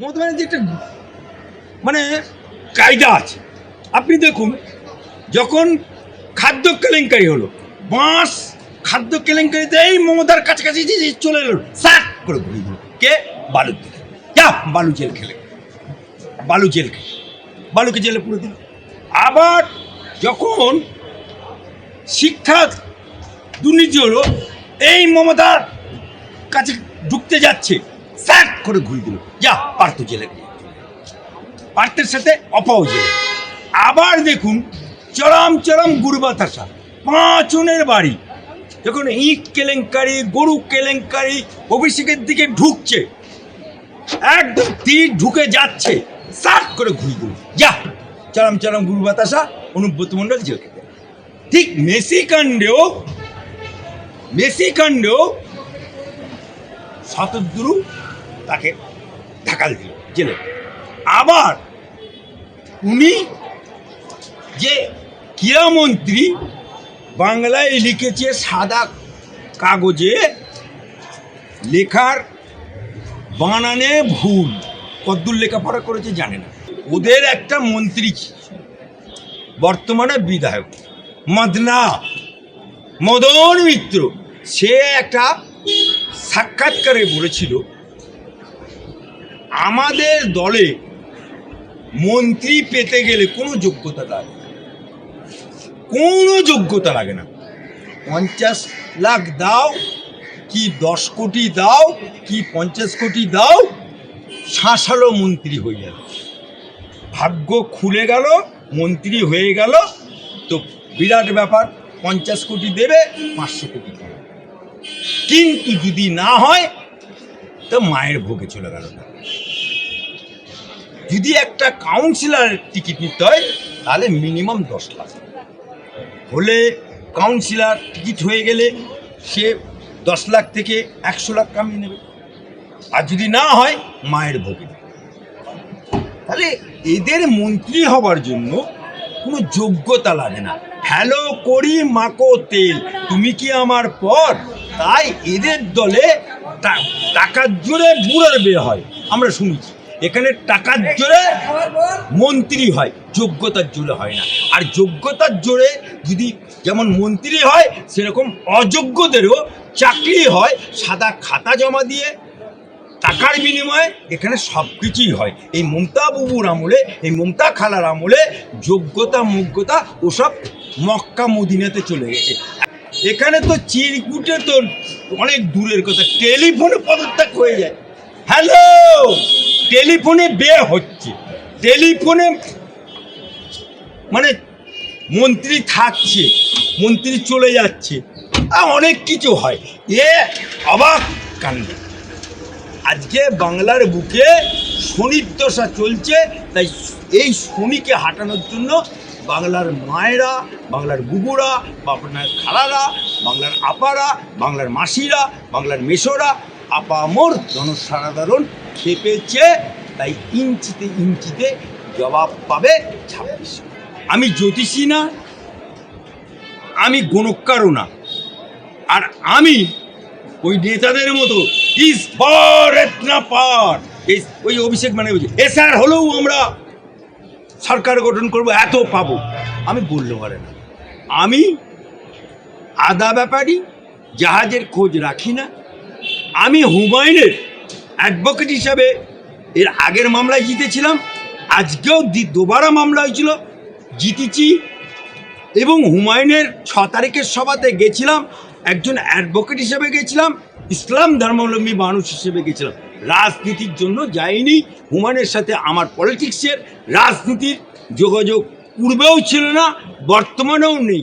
মমতা ব্যানার্জি একটা মানে কায়দা আছে। আপনি দেখুন, যখন খাদ্য কেলেঙ্কারি হলো, বাঁশ খাদ্য কেলেঙ্কারিতে এই মমতার কাছাকাছি যে চলে এলো সাক করে ঘুরিয়ে দিল। কে? বালুর দিকে যা, বালু জেল খেলে। বালু জেল খেলে। বালুকে জেলে পুরে দিল। আবার যখন শিক্ষা দুর্নীতি হলো, এই মমতার কাছে ঢুকতে যাচ্ছে স্যাক করে ঘুরিয়ে দিল। যা, পার্থ জেলে পার্থের সাথে অপাও জেলে আবার দেখুন, চরম চরম গুরুবাতাসা পাঁচনের বাড়ি। যখন ইট কেলেঙ্কারি, গরু কেলেঙ্কারি, অভিষেকের দিকে ঢুকছে। একদম তীর ঢুকে যাচ্ছে। সাট করে ঘুরিয়ে দিল। যা, চরম চরম গুরু বাতাসা অনুব্রত মণ্ডল জেল ঠিক মেসি কাণ্ডেও মেসি কাণ্ডেও শতদ্রু তাকে ঢাকাল দিল জেলে। আবার উনি যে ক্রীড়ামন্ত্রী বাংলায় লিখেছে সাদা কাগজে লেখার বানানে ভুল, কদ্দুর লেখাপড়া করেছে, জানে না। ওদের একটা মন্ত্রী বর্তমানে বিধায়ক, মদনা, মদন মিত্র। সে একটা সাক্ষাৎকারে বলেছিল, আমাদের দলে মন্ত্রী পেতে গেলে কোনো যোগ্যতা লাগে। কোনো যোগ্যতা লাগে না পঞ্চাশ লাখ দাও, কি দশ কোটি দাও, কি পঞ্চাশ কোটি দাও, শাসালো মন্ত্রী হয়ে যাবে ভাগ্য খুলে গেল, মন্ত্রী হয়ে গেল, তো বিরাট ব্যাপার, পঞ্চাশ কোটি দেবে, পাঁচশো কোটি দেবে কিন্তু যদি না হয়, তো মায়ের ভোগে চলে গেল যদি একটা কাউন্সিলর টিকিট নিতে হয়, তাহলে মিনিমাম দশ লাখ। হলে কাউন্সিলর টিকিট হয়ে গেলে সে দশ লাখ থেকে একশো লাখ কামিয়ে নেবে। আর যদি না হয়, মায়ের ভোগে তাহলে এদের মন্ত্রী হবার জন্য কোনো যোগ্যতা লাগে না। হ্যালো করি মাকো তেল, তুমি কি আমার পর? তাই এদের দলে টাকার জোরে বুড়োর বিয়ে হয়। আমরা শুনেছি। এখানে টাকার জোরে মন্ত্রী হয়, যোগ্যতার জোরে হয় না। আর যোগ্যতার জোরে যদি যেমন মন্ত্রী হয়, সেরকম অযোগ্যদেরও চাকরি হয়, সাদা খাতা জমা দিয়ে টাকার বিনিময়ে এখানে সব কিছুই হয়। এই মমতা বাবুর আমলে, এই মমতা খালার আমলে যোগ্যতা, মুগ্যতা, ওসব মক্কা মদিনাতে চলে গেছে। এখানে তো চিরকুটে তো অনেক দূরের কথা। টেলিফোনে পদত্যাগ হয়ে যায়। হ্যালো টেলিফোনে বে হচ্ছে। টেলিফোনে মানে মন্ত্রী থাকছে, মন্ত্রী চলে যাচ্ছে। অনেক কিছু হয়। এ অবাক কাণ্ড। আজকে বাংলার বুকে শনির দশা চলছে, তাই এই শনিকে হাঁটানোর জন্য বাংলার মায়েরা, বাংলার বুবুরা, বাংলার খালারা, বাংলার আপারা, বাংলার মাসিরা, বাংলার মেশোরা আপামর জনসাধারণ খেপেছে, তাই ইঞ্চিতে ইঞ্চিতে জবাব পাবে ছাব্বিশ। আমি জ্যোতিষী না, আমি গণকারও না, আর আমি ওই নেতাদের মতো ইস পার এতনা পার। ওই অভিষেক মানে বলছে এ স্যার হলেও আমরা সরকার গঠন করব, এত পাবো। আমি বললে পারে না। আমি আদা ব্যাপারী জাহাজের খোঁজ রাখি না। আমি হুমায়ুনের অ্যাডভোকেট হিসাবে এর আগের মামলায় জিতেছিলাম, আজকেও দ্বি- দুবারা মামলা হয়েছিল, জিতেছি। এবং হুমায়ুনের ছ তারিখের সভাতে গেছিলাম, একজন অ্যাডভোকেট হিসেবে গেছিলাম, ইসলাম ধর্মাবলম্বী মানুষ হিসেবে গেছিলাম। রাজনীতির জন্য যাইনি হুমানের সাথে আমার পলিটিক্সের রাজনীতির যোগাযোগ পূর্বেও ছিল না বর্তমানেও নেই।